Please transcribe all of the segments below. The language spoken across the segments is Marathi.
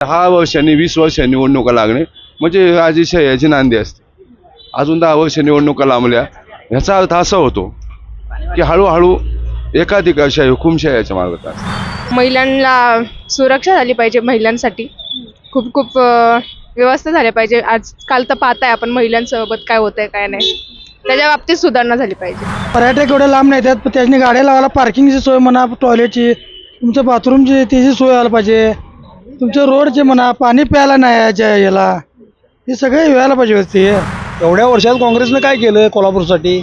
दहा वर्षांनी वीस वर्षांनी निवडणुका लागणे म्हणजे राजेशाही नांदी असते. अजून दहा वर्ष निवडणुका लांबल्या. ह्याचा अर्थ असा होतो की हळूहळू एकाधिकारशाही हुकुमशाहीच्या मार्गात असते महिलांना सुरक्षा झाली पाहिजे महिलांसाठी. खूप खूप अ, व्यवस्था झाल्या पाहिजे. आजकाल तर पाहताय आपण महिलांसोबत काय होतंय काय नाही. त्याच्या बाबतीत सुधारणा झाली पाहिजे. पर्यटक एवढे लांब नाही येतात पण त्याच्यानी गाड्या लावायला पार्किंगची सोय म्हणा टॉयलेटची तुमचं बाथरूमची त्याची सोय व्हायला पाहिजे. तुमचं रोडचे म्हणा पाणी प्यायला नाही याच्या याला. हे सगळे व्हायला पाहिजे व्यवस्थित एवढ्या वर्षात काँग्रेसनं काय केलं कोल्हापूरसाठी?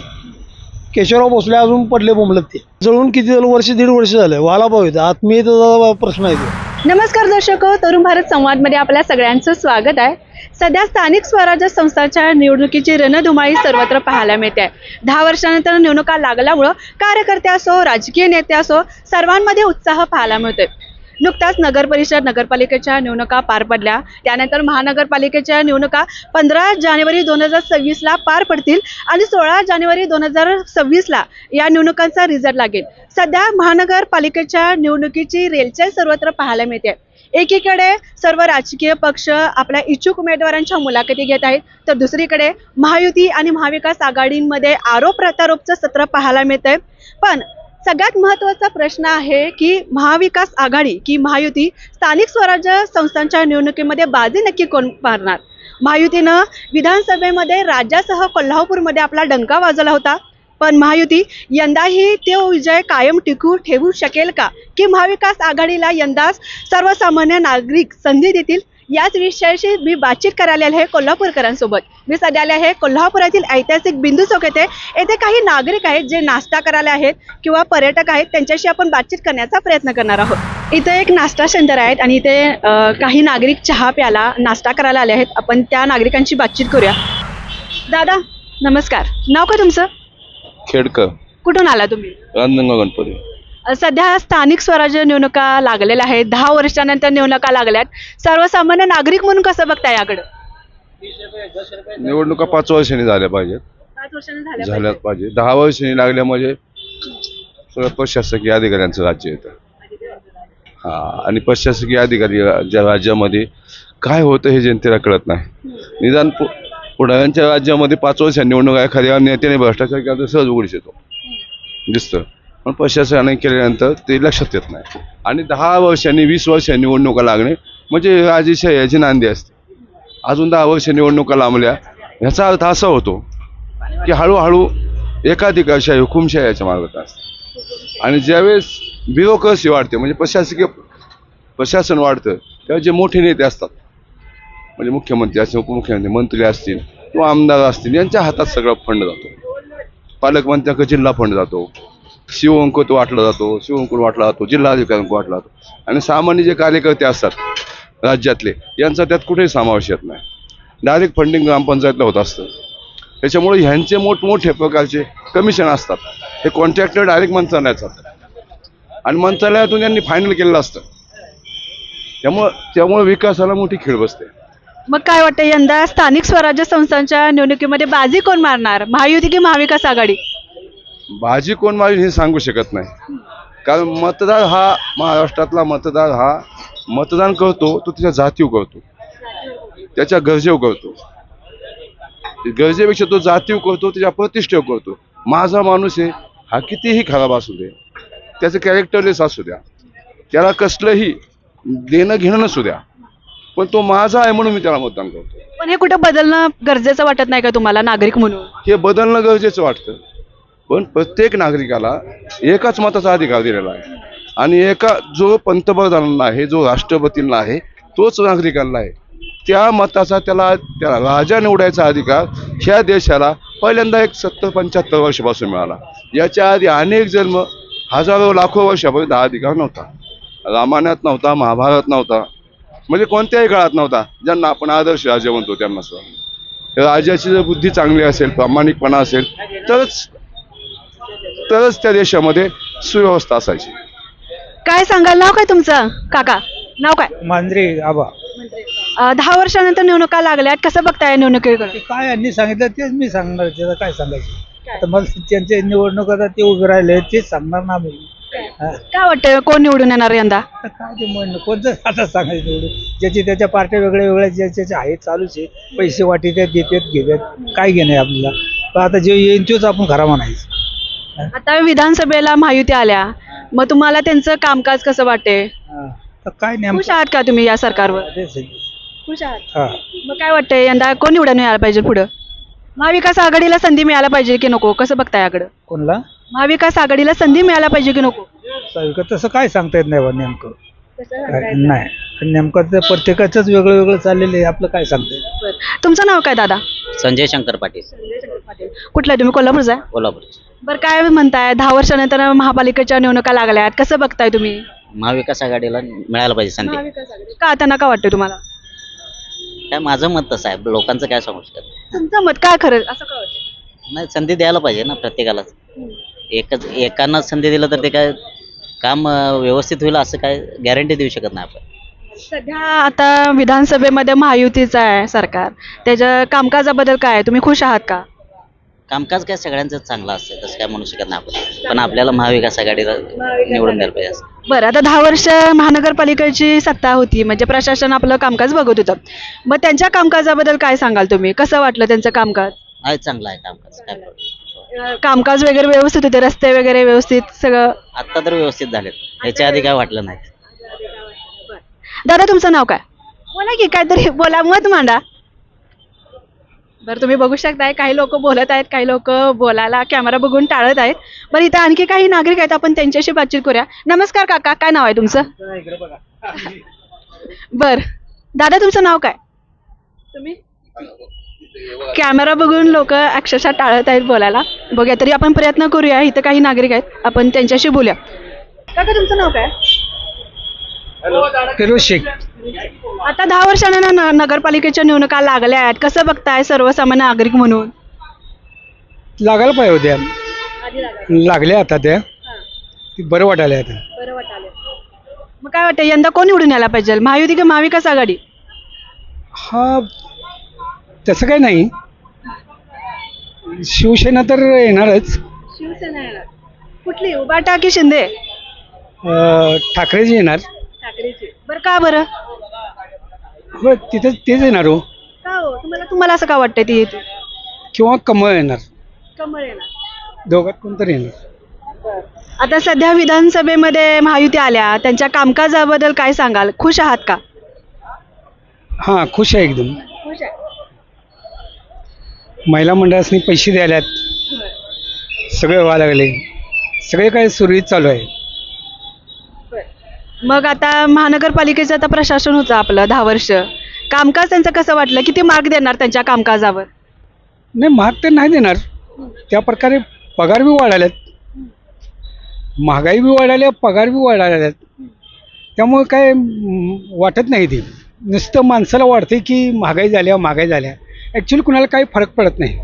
केशवराव भोसले अजून पडले बोंबलत ते. जळून किती झालं वर्ष दीड वर्ष झालं. व्हायला पाहिजे आत्मीयतेचा प्रश्न आहे तो. नमस्कार दर्शक तरुण भारत संवादमध्ये आपल्या सगळ्यांचं स्वागत आहे. सध्या स्थानिक स्वराज्य संस्थांच्या निवडणुकीची रणधुमाळी सर्वत्र पाहायला मिळते. आहे दहा वर्षानंतर निवडणुका लागल्यामुळं कार्यकर्ते असो राजकीय नेते असो सर्वांमध्ये उत्साह पाहायला मिळतोय. नुकताच नगर परिषद नगरपालिकेच्या निवडणुका पार पडल्या. त्यानंतर महानगरपालिकेच्या निवडणुका पंधरा जानेवारी दोन हजार सव्वीसला पार पडतील आणि सोळा जानेवारी दोन हजार सव्वीसला या निवडणुकांचा रिझल्ट लागेल. सध्या महानगरपालिकेच्या निवडणुकीची रेलचेल सर्वत्र पाहायला मिळते. एकीकडे सर्व राजकीय पक्ष आपल्या इच्छुक उमेदवारांच्या मुलाखती घेत आहेत तर दुसरीकडे महायुती आणि महाविकास आघाडींमध्ये आरोप प्रत्यारोपचं सत्र पाहायला मिळतंय. पण सगळ्यात महत्त्वाचा प्रश्न आहे की महाविकास आघाडी की महायुती स्थानिक स्वराज्य संस्थांच्या निवडणुकीमध्ये बाजी नक्की कोण मारणार? महायुतीनं विधानसभेमध्ये राज्यासह कोल्हापूरमध्ये आपला डंका वाजवला होता. पण महायुती यंदाही तो विजय कायम टिकू ठेवू शकेल का? की महाविकास आघाडीला यंदा सर्वसामान्य नागरिक संधी देतील? याच विषयाशी मी बातचीत करायला आले आहे कोल्हापूरकरांसोबत. मी सध्या आले आहे कोल्हापुरातील ऐतिहासिक बिंदू चौक येथे येथे काही नागरिक आहेत जे नाश्ता करायला आहेत किंवा पर्यटक आहेत त्यांच्याशी आपण बातचीत करण्याचा प्रयत्न करणार आहोत. इथे एक नाश्ता सेंटर आहेत आणि इथे काही नागरिक चहा प्याला नाश्ता करायला आले आहेत. आपण त्या नागरिकांची बातचीत करूया. दादा नमस्कार. नाव का तुमचं? खेडकर. कुठून आला तुम्ही? गणपती. सध्या स्थानिक स्वराज्य निवडणुका लागलेल्या आहेत. दहा वर्षानंतर निवडणुका लागल्यात. सर्वसामान्य नागरिक म्हणून कसं बघताय याकडं? निवडणुका पाच वर्षांनी झाल्या पाहिजेत. पाच वर्षांनी झाल्या झाल्याच पाहिजे दहा वर्षांनी लागल्या म्हणजे सगळं प्रशासकीय अधिकाऱ्यांचं राज्य येतं. हा आणि प्रशासकीय अधिकारी ज्या राज्यामध्ये काय होतं हे जनतेला कळत नाही. निदान पु- पुढाऱ्यांच्या राज्यामध्ये पाच वर्षांनी निवडणूक एखाद्या नेत्याने भ्रष्टाचार केला तर सहज उघडीस येतो दिसतं. पण प्रशासनाने केल्यानंतर ते लक्षात येत नाही. आणि दहा वर्षांनी वीस वर्षांनी निवडणुका लागणे म्हणजे राजेशाही नांदी असते. अजून दहा वर्ष निवडणुका लांबल्या ह्याचा अर्थ असा होतो की हळूहळू एकाधिकारशाही हुकुमशाहीच्या मार्गात असते. आणि ज्यावेळेस ब्युरोक्रसी वाढते म्हणजे प्रशासकीय प्रशासन वाढतं तेव्हा जे मोठे नेते असतात म्हणजे मुख्यमंत्री असतील उपमुख्यमंत्री मंत्री असतील किंवा आमदार असतील यांच्या हातात सगळा फंड जातो. पालकमंत्र्यांकडे जिल्हा फंड जातो. शिवअंक वाटला जातो शिवअंकुल वाटला जातो जिल्हाधिकाऱ्यांक वाटला जातो. आणि सामान्य जे कार्यकर्ते असतात राज्यातले यांचा त्यात कुठेही समावेश येत नाही. डायरेक्ट फंडिंग ग्रामपंचायतला होत असतं. त्याच्यामुळे ह्यांचे मोठमोठे प्रकारचे कमिशन असतात. हे कॉन्ट्रॅक्टर डायरेक्ट मंत्रालयात जातात. आणि मंत्रालयातून यांनी फायनल केलेलं असतं. त्यामुळं त्यामुळे विकासाला मोठी खीळ बसते. मग काय वाटतं यंदा स्थानिक स्वराज्य संस्थांच्या निवडणुकीमध्ये बाजी कोण मारणार? महायुती की महाविकास आघाडी? भाजी कोण मारेल हे सांगू शकत नाही. कारण मतदार हा महाराष्ट्रातला मतदार हा मतदान करतो तो त्याच्या जातीव करतो. त्याच्या गरजेव करतो. गरजेपेक्षा तो जातीव करतो त्याच्या प्रतिष्ठेव करतो. माझा माणूस आहे हा कितीही खराब असू दे त्याचं कॅरेक्टरलेस असू द्या त्याला कसलंही देणं घेणं नसू द्या पण तो माझा आहे म्हणून मी त्याला मतदान करतो. पण हे कुठं बदलणं गरजेचं वाटत नाही का तुम्हाला नागरिक म्हणून? हे बदलणं गरजेचं वाटतं. पण प्रत्येक नागरिकाला एकाच मताचा अधिकार दिलेला आहे. आणि एका जो पंतप्रधानांना आहे जो राष्ट्रपतींना आहे तोच नागरिकांना आहे. त्या मताचा त्याला त्याला राजा निवडायचा अधिकार ह्या देशाला पहिल्यांदा एक सत्तर पंच्याहत्तर वर्षापासून मिळाला. याच्या आधी अनेक जन्म हजारो लाखो वर्षापर्यंत हा अधिकार नव्हता. रामायणात नव्हता महाभारत नव्हता. म्हणजे कोणत्याही काळात नव्हता ज्यांना आपण आदर्श राजा म्हणतो त्यांना सुद्धा. राजाची जर बुद्धी चांगली असेल प्रामाणिकपणा असेल तरच तरच त्या देशामध्ये सुव्यवस्था असायची. काय सांगाल? नाव काय तुमचं? काका. नाव काय? मांजरे आबा. अं, दहा वर्षानंतर निवडणुका लागल्यात. कसं बघताय निवडणुकीकडे ते काय यांनी सांगितलं तेच मी सांगणार त्याचं काय सांगायचं? आता मला त्यांचे निवडणूक आता ते उभे राहिले तेच सांगणार ना मी हा. काय वाटतं कोण निवडून येणार यंदा? आता काय ते म्हणणं? कोणतं आता सांगायचं एवढं ज्याचे त्याच्या पार्ट्या वेगळ्या वेगळ्या ज्याच्या ज्याच्या आहेत चालूच आहे. पैसे वाटी त्यात देतात घेतात काय घेणं आहे आपल्याला? पण आता जे येईन तोच आपण खरा म्हणायचं. आता विधानसभेला महायुती आल्या. मग तुम्हाला त्यांचं कामकाज कसं वाटते. तर काय खुश नेमकं आहात का तुम्ही या सरकारवर. खुश आहात. हा. मग काय वाटतंय? यंदा कोण निवडून यायला पाहिजे पुढं? महाविकास आघाडीला संधी मिळायला पाहिजे की नको? कसं बघताय याकडं? कोणला? महाविकास आघाडीला संधी मिळायला पाहिजे की नको? तसं काय सांगता येत नाही बा नेमकं. नाही. पण नेमकं ते प्रत्येकाचंच वेगळं वेगळं चाललेलं आहे. आपलं काय सांगता बरं. तुमचं नाव काय दादा? संजय शंकर पाटील. कुठलं आहे तुम्ही? कोल्हापूरचा आहे? कोल्हापूर बरं काय म्हणताय? दहा वर्षानंतर महापालिकेच्या निवडणुका लागल्यात. कसं बघताय तुम्ही? महाविकास आघाडीला मिळायला पाहिजे संधी. का त्यांना का वाटतंय तुम्हाला? काय माझं मत तसं आहे. लोकांचं काय सांगू शकत नाही. तुमचं मत काय खरं? असं काय वाटतं नाही संधी द्यायला पाहिजे ना प्रत्येकालाच. एकच एकांना संधी दिलं तर ते काय काम व्यवस्थित होईल असं काय गॅरंटी देऊ शकत नाही आपण? सध्या आता विधानसभेमध्ये महायुतीचं आहे सरकार. त्याच्या कामकाजाबद्दल काय आहे? तुम्ही खुश आहात का? कामकाज काय सगळ्यांचं चांगलं असतं तसं काय म्हणू शकत नाही आपण. पण आपल्याला महाविकास आघाडीला निवडून द्यायला पाहिजे असं. बरं आता दहा वर्ष महानगरपालिकेची सत्ता होती म्हणजे प्रशासन आपलं कामकाज बघत होतं. मग त्यांच्या कामकाजाबद्दल काय सांगाल तुम्ही? कसं वाटलं त्यांचं कामकाज? आहे चांगलं आहे कामकाज काय problem. अं, कामकाज वगैरे व्यवस्थित होते रस्ते वगैरे व्यवस्थित सगळं? आत्ता तर व्यवस्थित झालेत. ह्याच्या आधी काय वाटलं नाही. दादा तुमचं नाव काय? बोला की काहीतरी बोला मत मांडा. बरं तुम्ही बघू शकताय काही लोक बोलत आहेत काही लोक बोलायला कॅमेरा बघून टाळत आहेत. बरं इथं आणखी काही नागरिक आहेत आपण त्यांच्याशी बातचीत करूया. नमस्कार काका काय नाव आहे तुमचं? बर. दादा तुमचं नाव काय? तुम्ही? कॅमेरा बघून लोक अक्षरशः टाळत आहेत बोलायला. बघूया तरी आपण प्रयत्न करूया. इथं काही नागरिक आहेत. आपण त्यांच्याशी बोलूया. काका तुमचं नाव काय? फिरोज शेख. आता दहा वर्षांना न- नगरपालिकेच्या निवडणुका लागल्या आहेत. कसं बघताय सर्वसामान्य नागरिक म्हणून? लागायला पाहिजे होत्या. लागल्या आता त्या. ती बरं वाटायला आता. मग काय वाटतं यंदा कोण निवडून यायला पाहिजे? महायुती की महाविकास आघाडी? हा तसं काही नाही. शिवसेना तर येणारच. शिवसेना कुठली? उबाटा की शिंदे? अं, ठाकरेजी येणार. ठाकरेची बरं का बरं? हो तिथं तेच येणार हो. का हो? तुम्हाला तुम्हाला असं का वाटतं ती येते किंवा कमळ येणार. कमळ येणार. दोघात कोणतरी येणार. आता सध्या विधानसभेमध्ये महायुती आल्या. त्यांच्या कामकाजाबद्दल काय सांगाल? खुश आहात का? हां खुश आहे एकदम. महिला मंडळासनी पैसे द्यायल्यात. सगळे व्हायला लागले. सगळे काय सुरळीत चालू आहे. मग आता महानगरपालिकेचं आता प्रशासन होतं आपलं दहा वर्ष. कामकाज त्यांचं कसं वाटलं? किती मार्क देणार त्यांच्या कामकाजावर? नाही महाग तर नाही देणार. त्या प्रकारे पगार बी वाढाल्यात महागाई बी वाढाल्या पगार बी वाढाल्यात त्यामुळे काय वाटत नाही ते. नुसतं माणसाला वाटते की महागाई झाल्या महागाई झाल्या. ॲक्च्युली कुणाला काही फरक पडत नाही.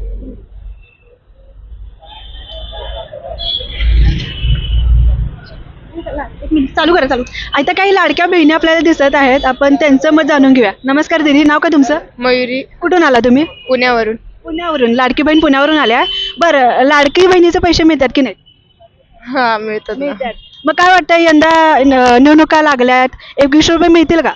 एक मिनिट चालू करा चालू. आता काही लाडक्या बहिणी आपल्याला दिसत आहेत आपण त्यांचं मत जाणून घेऊया. नमस्कार दीदी नाव काय तुमचं? मयुरी. कुठून आला तुम्ही? पुण्यावरून. पुण्यावरून. लाडकी बहीण पुण्यावरून आल्या. बरं लाडकी बहिणीचे पैसे मिळतात की नाही? हा मिळतात ना. मग काय वाटतं यंदा न- निवडणुका लागल्यात. एकवीस रुपये मिळतील का?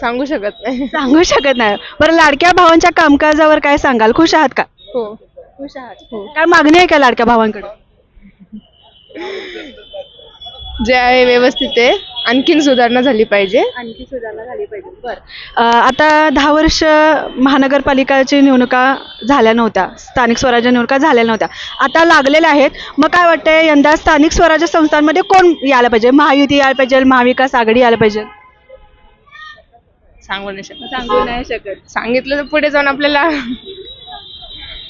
सांगू शकत नाही. सांगू शकत नाही. बरं लाडक्या भावांच्या कामकाजावर काय सांगाल? खुश आहात का? हो. खुश आहात. काय मागणी आहे का लाडक्या भावांकडे? जे आहे व्यवस्थित आहे. आणखीन सुधारणा झाली पाहिजे. आणखी सुधारणा झाली पाहिजे. बरं. आता दहा वर्ष महानगरपालिकाची निवडणुका झाल्या नव्हत्या. स्थानिक स्वराज्य निवडणुका झाल्या नव्हत्या. आता लागलेल्या आहेत. मग काय वाटतंय? यंदा स्थानिक स्वराज्य संस्थांमध्ये कोण यायला पाहिजे? महायुती यायला पाहिजे महाविकास आघाडी यायला पाहिजे? सांगू नाही शकत. सांगू नाही शकत. सांगितलं तर पुढे जाऊन आपल्याला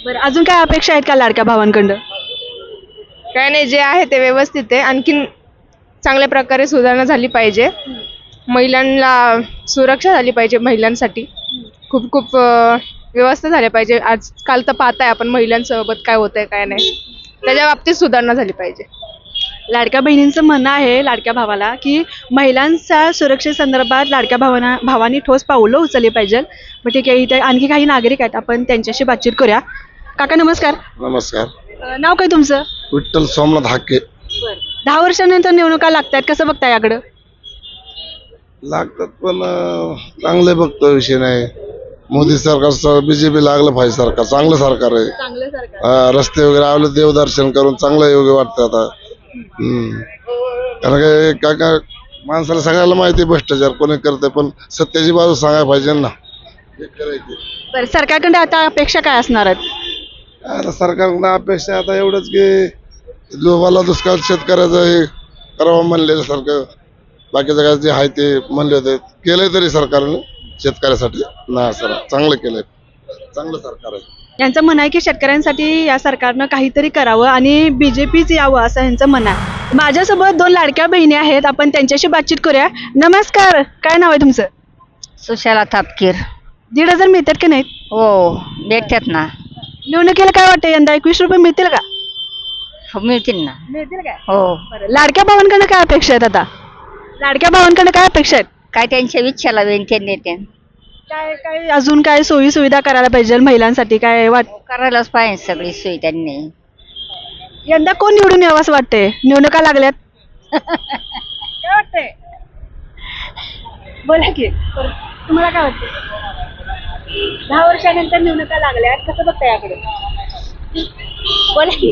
बरं अजून काय अपेक्षा आहेत का लाडक्या भावांकडं? काय नाही जे आहे ते व्यवस्थित आहे. आणखीन चांगल्या प्रकारे सुधारणा झाली पाहिजे. महिलांना सुरक्षा झाली पाहिजे महिलांसाठी. खूप खूप अं, व्यवस्था झाल्या पाहिजे. आजकाल तर पाहताय आपण महिलांसोबत काय होतंय काय नाही. त्याच्या बाबतीत सुधारणा झाली पाहिजे. लाडक्या बहिणींचं म्हणणं आहे लाडक्या भावाला की महिलांच्या सुरक्षेसंदर्भात लाडक्या भावांना भावानी ठोस पावलं उचलली पाहिजे मग ठीक आहे इथे आणखी काही नागरिक आहेत आपण त्यांच्याशी बातचीत करूया. काका नमस्कार. नमस्कार. अं, नाव काय तुमचं? विठ्ठल सोमनाथ हाके. दहा वर्षानंतर निवडणुका लागतात कसं बघताय याकडं? लागतात पण अं, चांगले बघतो विषय नाही. मोदी सरकार बीजेपी लागलं पाहिजे सरकार चांगलं सरकार आहे. चांगलं सरकार. रस्ते वगैरे आवले देवदर्शन करून चांगलं योग्य वाटतं आता. हम्म. कारण काय काय काय माणसाला सगळ्याला माहिती आहे भ्रष्टाचार कोणी करते पण सत्याची बाजू सांगायला पाहिजे ना. हे करायचे बरं सरकारकडे आता अपेक्षा काय असणार आहेत? आता सरकारकडून अपेक्षा आता एवढंच की लोबाला दुष्काळ शेतकऱ्याचं हे करावं म्हणलेलं सारखं बाकीचं काय जे आहे ते म्हणले होते केलंय तरी सरकारने शेतकऱ्यासाठी. ना सर चांगलं केलंय. चांगलं सरकार आहे. यांचं म्हणणं आहे की शेतकऱ्यांसाठी या सरकारनं काहीतरी करावं आणि बीजेपीच यावं असं यांचं म्हणणं आहे. माझ्यासोबत दोन लाडक्या बहिणी आहेत. आपण त्यांच्याशी बातचीत करूया. नमस्कार. काय नाव आहे तुमचं? सुशाला थापकीर. दीड हजार मिळतात की नाहीत? हो भेटतात ना. निवडणुकीला काय वाटतं? यंदा एकवीस रुपये मिळतील का? हो मिळतील ना. मिळतील काय हो. लाडक्या भावांकडनं काय अपेक्षा आहेत आता? लाडक्या भावांकडनं काय अपेक्षा आहेत? काय त्यांच्या इच्छाला वेन ते. नेते काय काय अजून काय सोयी सुविधा करायला पाहिजे महिलांसाठी? काय वाट करायलाच पाहिजे सगळी सोय त्यांनी. यंदा कोण निवडून यावं असं वाटतंय? निवडणुका लागल्यात. काय वाटतंय? बोला की. तुम्हाला काय वाटतं दहा वर्षानंतर निवडणुका लागल्यात कसं बघताय याकडे? बोला की.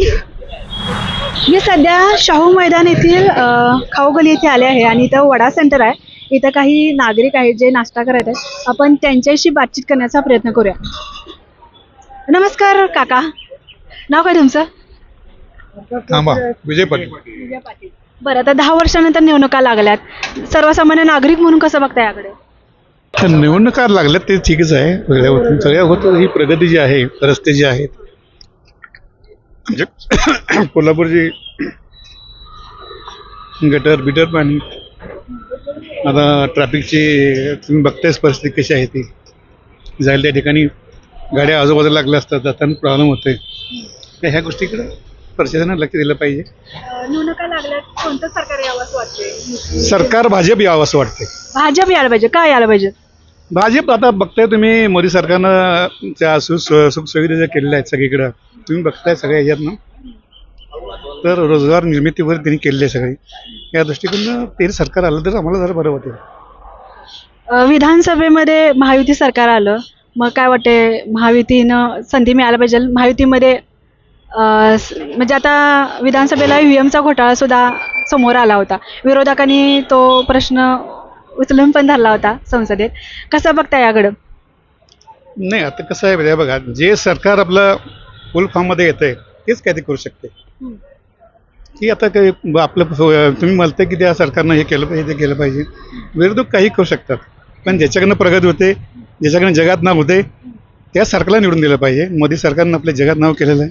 मी सध्या शाहू मैदान येथील अ, खाऊगली येथे आले आहे आणि इथं वडा सेंटर आहे. इथं काही नागरिक आहेत जे नाश्ता करत आहेत. आपण त्यांच्याशी बातचीत करण्याचा प्रयत्न करूया. नमस्कार काका. नाव काय तुमचं? थांबा विजय पाटील. बरं आता दहा वर्षानंतर निवडणुका लागल्यात. सर्वसामान्य नागरिक म्हणून कसं बघता याकडे? तर निवडणुका लागल्यात ते ठीकच आहे. वेगळ्या होती सगळ्या होतं ही प्रगती जी आहे रस्ते जे आहेत म्हणजे कोल्हापूरची गटर बिटर पाणी आता ट्रॅफिकची तुम्ही बघतायच परिस्थिती कशी आहे ती. जायला त्या ठिकाणी गाड्या आजूबाजूला लागल्या असतात जाताना प्रॉब्लेम होते तर ह्या गोष्टीकडे प्रशासनाने लक्ष दिलं पाहिजे. निवडणुका लागल्यात कोणतं सरकार यावं असं वाटतंय? सरकार भाजप यावं असं वाटतंय. भाजप यायला पाहिजे काय यायला पाहिजे? भाजप आता बघताय तुम्ही मोदी सरकारनं त्या सुखसुविधा ज्या केलेल्या आहेत सगळीकडं तुम्ही बघताय सगळ्या ह्याच्यातनं? तर रोजगार निर्मितीवर त्यांनी केलेली आहे सगळी. या दृष्टिकोनं ते सरकार आलं तर आम्हाला जरा बरं वाटेल. विधानसभेमध्ये महायुती सरकार आलं. मग काय वाटते महायुतीनं संधी मिळायला पाहिजे. महायुतीमध्ये म्हणजे आता विधानसभेला व्ही एमचा घोटाळा सुद्धा समोर आला होता. विरोधकांनी तो प्रश्न उचलून पण धरला होता संसदेत. कसं बघता याकडं? नाही आता कसं आहे आहे बघा जे सरकार आपलं फुल फॉर्ममध्ये येतंय तेच काय ते करू शकते. की आता काही आपलं तुम्ही म्हणताय की त्या सरकारनं हे केलं पाहिजे ते केलं पाहिजे. विरोधक काही करू शकतात पण ज्याच्याकडनं प्रगती होते ज्याच्याकडनं जगात नाव होते त्या सरकारला निवडून दिलं पाहिजे. मोदी सरकारनं आपल्या जगात नाव केलेलं आहे.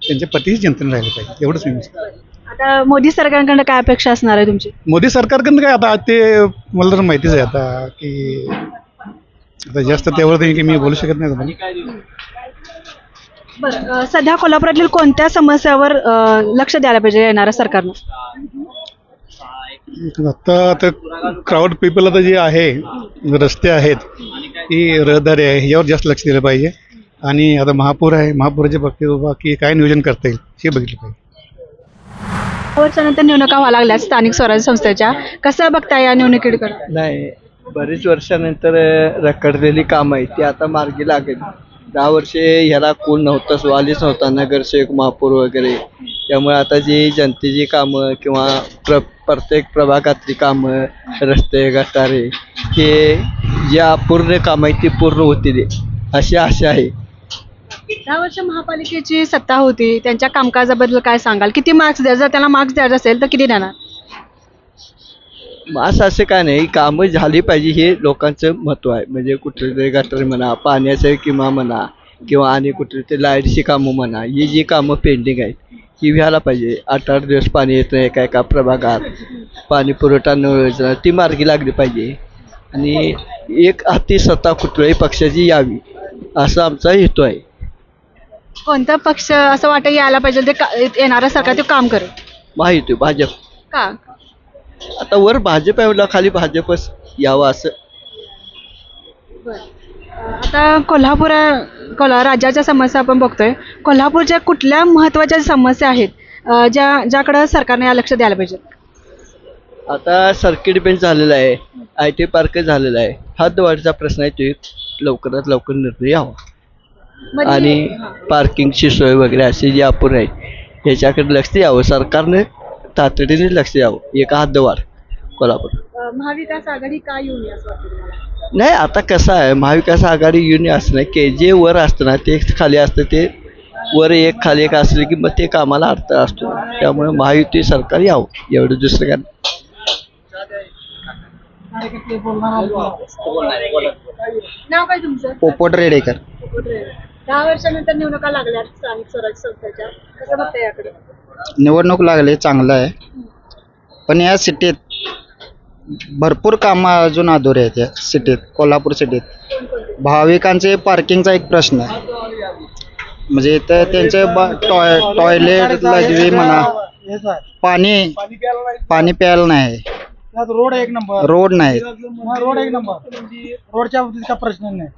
त्यांच्या पतीच चिंतन राहिलं पाहिजे एवढंच मी म्हणतो. आता मोदी सरकारकडनं काय अपेक्षा असणार आहे तुमची? मोदी सरकारकडनं काय आता ते मला तर माहितीच आहे आता की आता जास्त त्यावर की मी बोलू शकत नाही. तुम्हाला बरं सध्या कोल्हापुरातील कोणत्या समस्यावर लक्ष द्यायला पाहिजे येणाऱ्या सरकारनं? आता आता क्राऊड पीपल आता जे आहे रस्ते आहेत ही रहदारी आहे यावर जास्त लक्ष दिलं पाहिजे. आणि आता महापूर आहे महापुराच्या बाबतीत बाबा की काय नियोजन करता येईल हे बघितलं पाहिजे. वर्षानंतर निवडणुका व्हायला लागल्या स्थानिक स्वराज्य संस्थेच्या. कसं बघता या निवडणुकीकडे? नाही बरीच वर्षानंतर रखडलेली कामं आहेत ती आता मार्गी लागेल. दहा वर्षे ह्याला कोण नव्हतं वालीच नव्हता नगरसेवक महापौर वगैरे. त्यामुळे आता जी जनतेची कामं किंवा प्र प्रत्येक प्रभागातली कामं रस्ते गटारे हे जे अपूर्ण कामं आहेत ती पूर्ण होतील अशी आशा आहे. दहा वर्ष महापालिकेची सत्ता होती. त्यांच्या कामकाजाबद्दल काय सांगाल? किती मार्क्स द्या? जर त्याला मार्क्स द्यायचं असेल तर किती देणार? असं असं काय नाही कामं झाली पाहिजे हे लोकांचं महत्त्व आहे. म्हणजे कुठले तरी गटर म्हणा पाण्याचं किंवा म्हणा किंवा आणि कुठले तरी लाईटची कामं म्हणा ही जी कामं पेंडिंग आहेत ही व्हायला पाहिजे. आठ आठ दिवस पाणी येत नाही एका एका प्रभागात. पाणी पुरवठा न योजना ती मार्गी लागली पाहिजे. आणि एक हाती सत्ता कुठल्याही पक्षाची यावी असा आमचा हेतू आहे. कोणता पक्ष असं वाटतं यायला पाहिजे ते का- येणारं सरकार ते काम करेल? माहिती भाजप. का? आता वर भाजप आहे खाली भाजपच यावं असं. आता कोल्हापूर कोल्हा राज्याच्या समस्या आपण बघतोय. कोल्हापूरच्या कुठल्या महत्त्वाच्या समस्या आहेत अं, ज्या ज्याकडं सरकारने या लक्ष द्यायला पाहिजे? आता सर्किट बेंच झालेला आहे आय टी पार्क झालेला आहे. हद्दवाढीचा प्रश्न आहे तो लवकरात लवकर निर्णय यावा. म्हणजे- आणि पार्किंगची सोय वगैरे अशी जी अपुरी आहे ह्याच्याकडे लक्ष द्यावं. सरकारने तातडीने लक्ष द्यावं. एका हद्दवाढ कोल्हापूर. अ, महाविकास आघाडी का येऊ नये असं वाटतं तुम्हाला? नाही आता कसं आहे महाविकास आघाडी युनि असं नाही. की जे वर असतं ना ते खाली असतं ते वर एक खाली एक असले की मग ते कामाला अर्थ असतो. त्यामुळे महायुती सरकार यावं. एवढं दुसरं काय नाही. नाव काय तुमचं? पोपट रेडेकर. दहा वर्षानंतर निवडणुका लागल्या स्थानिक स्वराज्य संस्थाच्या. कसं बघताय याकडे? निवडणूक लागले चांगलं आहे. पण या सिटीत भरपूर कामं अजून अधुरे आहेत या सिटीत कोल्हापूर सिटीत. भाविकांचे पार्किंगचा एक प्रश्न आहे. म्हणजे इथं त्यांचे ब- टॉय टॉयलेट लघवी म्हणा पाणी पाणी प्यायला नाही. त्यात रोड एक नंबर. रोड नाही. रोड एक नंबर. रोडच्या बाबतीत प्रश्न नाही.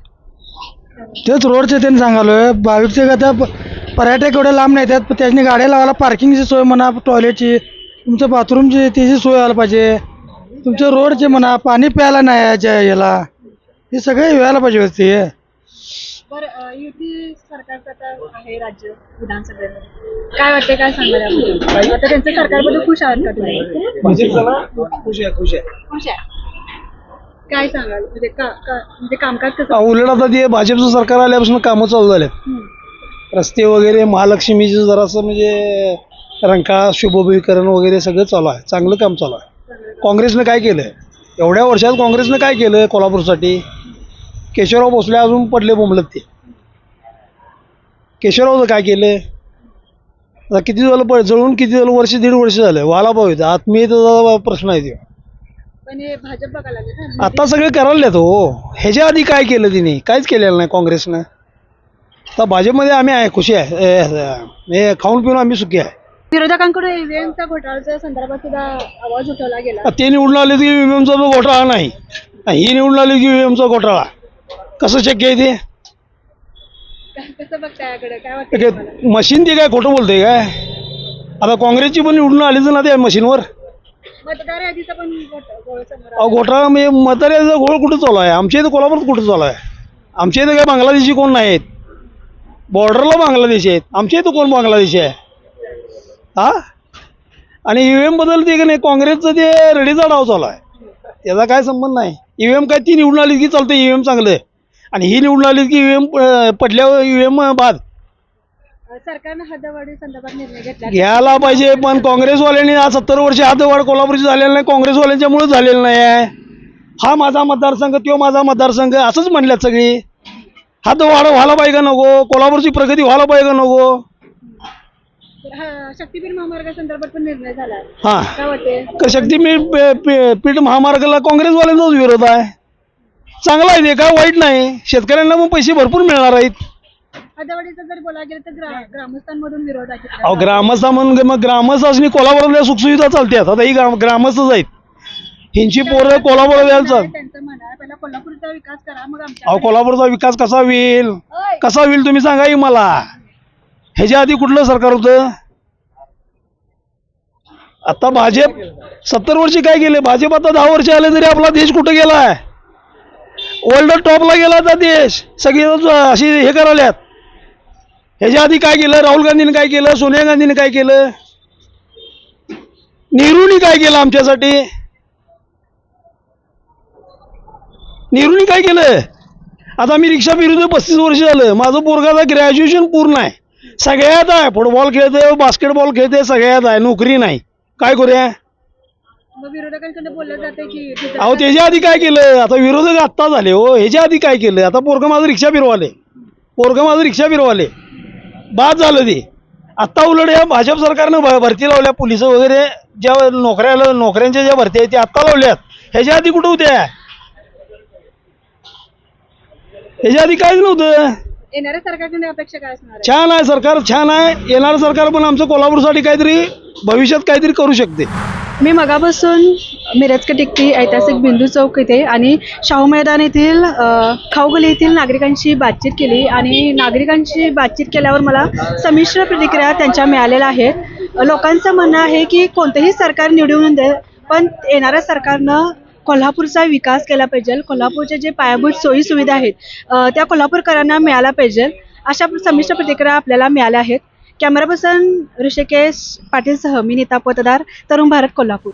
तेच रोडचे त्यांनी सांगालोय. भाविकचे आता प- पर्यटक एवढे लांब नाही त्यात त्याची गाड्या लावायला पार्किंगची सोय म्हणा टॉयलेटची तुमचं बाथरूमची त्याची सोय व्हायला पाहिजे. तुमच्या रोडचे म्हणा पाणी प्यायला नाही याच्या याला. हे सगळे व्हायला पाहिजे होते बरं युती सरकारचं आता आहे राज्य विधानसभेमध्ये. काय वाटते काय? आता त्यांचं सरकारबद्दल खुश आहात का तुम्ही? खुश आहे खुश आहे. खुश आहे. काय सांगाल? म्हणजे का का- म्हणजे कामकाज कसं? उलट आता ते भाजपचं सरकार आल्यापासून कामं चालू झालेत. हम्म. रस्ते वगैरे महालक्ष्मीचं जरासं म्हणजे रंकाळा शुभभीकरण वगैरे सगळं चालू आहे. चांगलं काम चालू आहे. काँग्रेसनं काय केलं एवढ्या वर्षात काँग्रेसनं काय केलं कोल्हापूरसाठी? केशवराव भोसले अजून पडले बोंबलत ते. केशवरावचं काय केलं आता किती झालं प जळून किती झालं? वर्ष दीड वर्ष झालं. व्हायला पाहिजे आत्मीयतेचा प्रश्न आहे ते. पण हे भाजप बघायला लागले ना. आता सगळे करायला येतो हो. ह्याच्या आधी काय केलं तिने? काहीच केलेलं नाही काँग्रेसनं. तर भाजपमध्ये आम्ही आहे खुशी आहे. ए, हे खाऊन पिऊन आम्ही सुखी आहे. विरोधकांकडून ईव्हीएमच्या घोटाळ्याच्या संदर्भात सुद्धा आवाज उठवला गेला. आता ते निवडून आले की विएमचा जो घोटाळा नाही. ही निवडून आली की विएमचा घोटाळा. कसं शक्य आहे ते? कसं बघताय याकडे? काय वाटतं तुम्हाला? काय मशीन ते काय खोटं बोलते काय? आता काँग्रेसची पण निवडून आलीच ना त्या मशीनवर? मतदार यादीचा पण घोट- घोळ समोर अहो. घोटाळा म्हणजे म्हाताऱ्याचा घोळ कुठं चालू आहे? आमच्या इथं कोल्हापूरात कुठं चालू आहे? आमच्या इथं काय बांगलादेशी कोण नाहीत? बॉर्डरला बांगलादेशी आहेत. आमच्या इथं कोण बांगलादेशी आहे? हा? आणि ई व्ही एमबद्दल ते का नाही काँग्रेसचं ते रेडीचा डाव चालू आहे. त्याचा काय संबंध नाही. ई व्ही एम काय ती निवडून आली की चालतं ई व्ही एम चांगलं आहे. आणि ही निवडून आली की ई व्ही एम पडल्यावर ई व्ही एम बाद. सरकारनं हद्दवाढी संदर्भात निर्णय घेतला. घ्यायला पाहिजे पण काँग्रेसवाल्यांनी आज सत्तर वर्ष हातवाढ कोल्हापूरची झालेला नाही काँग्रेसवाल्यांच्यामुळे झालेलं नाही आहे. हा माझा मतदारसंघ तो माझा मतदारसंघ असंच म्हणल्यात सगळी. हात वाढ व्हायला पाहिजे नको? कोल्हापूरची प्रगती व्हायला पाहिजे नको? हा, शक्तीपीठ महामार्गासंदर्भात पण निर्णय झाला हा. काय वाटते तर शक्ती मी पे- पे- पीठ महामार्गाला काँग्रेसवाल्यांचाच विरोध आहे. चांगला आहे ते काय वाईट नाही. शेतकऱ्यांना पण पैसे भरपूर मिळणार आहेत. हद्दवाढीचं जर बोलायला गेलं तर ग्रा- ग्रामस्थांमधून विरोध आहे. अहो ग्रामस्थ म्हणून मग ग्रामस्थ असणे कोल्हापुरातल्या सुखसुविधा चालतात आता. ही ग्राम ग्रामस्थच आहेत. हिंची पोरं कोल्हापुरात यायला चाल त्यांचं म्हणणं आहे पहिला कोल्हापूरचा विकास करा मग अहो कोल्हापूरचा विकास कसा होईल? कसा होईल तुम्ही सांगा की मला. ह्याच्या आधी कुठलं सरकार होतं? आता भाजप सत्तर वर्षी काय केले? भाजप आता दहा वर्ष आले तरी आपला देश कुठं गेलाय? वर्ल्ड टॉपला गेला आता देश. सगळी अशी हे करायल्यात. ह्याच्या आधी काय केलं? राहुल गांधीने काय केलं? सोनिया गांधीने काय केलं? नेहरूनी काय केलं आमच्यासाठी? नेहरूनी काय केलं? आता मी रिक्षा फिरवतोय पस्तीस वर्ष झालं. माझं पोरगाचा ग्रॅज्युएशन पूर्ण आहे. सगळ्यात आहे. फुटबॉल खेळते बास्केटबॉल खेळते सगळ्यात आहे. नोकरी नाही. काय करूया? अहो त्याच्या आधी काय केलं? आता विरोधक आत्ता झाले हो. ह्याच्या आधी काय केलं? आता पोरगं माझं रिक्षा फिरवाले. पोरगं माझं रिक्षा फिरवाले. बाद झालं ते. आत्ता उलट या भाजप सरकारनं भरती लावल्या पोलीस वगैरे ज्या नोकऱ्याला नोकऱ्यांच्या ज्या भरती आहेत त्या आत्ता लावल्यात. ह्याच्या आधी कुठं होत्या? ह्याच्या आधी काहीच नव्हतं. येणाऱ्या सरकारकडे अपेक्षा काय असणार आहे? छान आहे सरकार छान आहे. येणारं सरकार पण आमचं कोल्हापूरसाठी काहीतरी भविष्यात काहीतरी करू शकते. मी मगापासून मिरजके टिकटी ऐतिहासिक बिंदू चौक इथे आणि शाहू मैदान येथील खाऊगली येथील नागरिकांशी बातचीत केली आणि नागरिकांशी बातचीत केल्यावर मला संमिश्र प्रतिक्रिया त्यांच्या मिळालेल्या आहेत. लोकांचं म्हणणं आहे की कोणतंही सरकार निवडून दे पण येणाऱ्या सरकारनं कोल्हापूरचा विकास केला पाहिजे. कोल्हापूरचे जे पायाभूत सोयी सुविधा आहेत त्या कोल्हापूरकरांना मिळाल्या पाहिजे. अशा संमिश्र प्रतिक्रिया आपल्याला मिळाल्या आहेत. कॅमेरा पर्सन ऋषिकेश पाटीलसह मी नीता पोतदार तरुण भारत कोल्हापूर.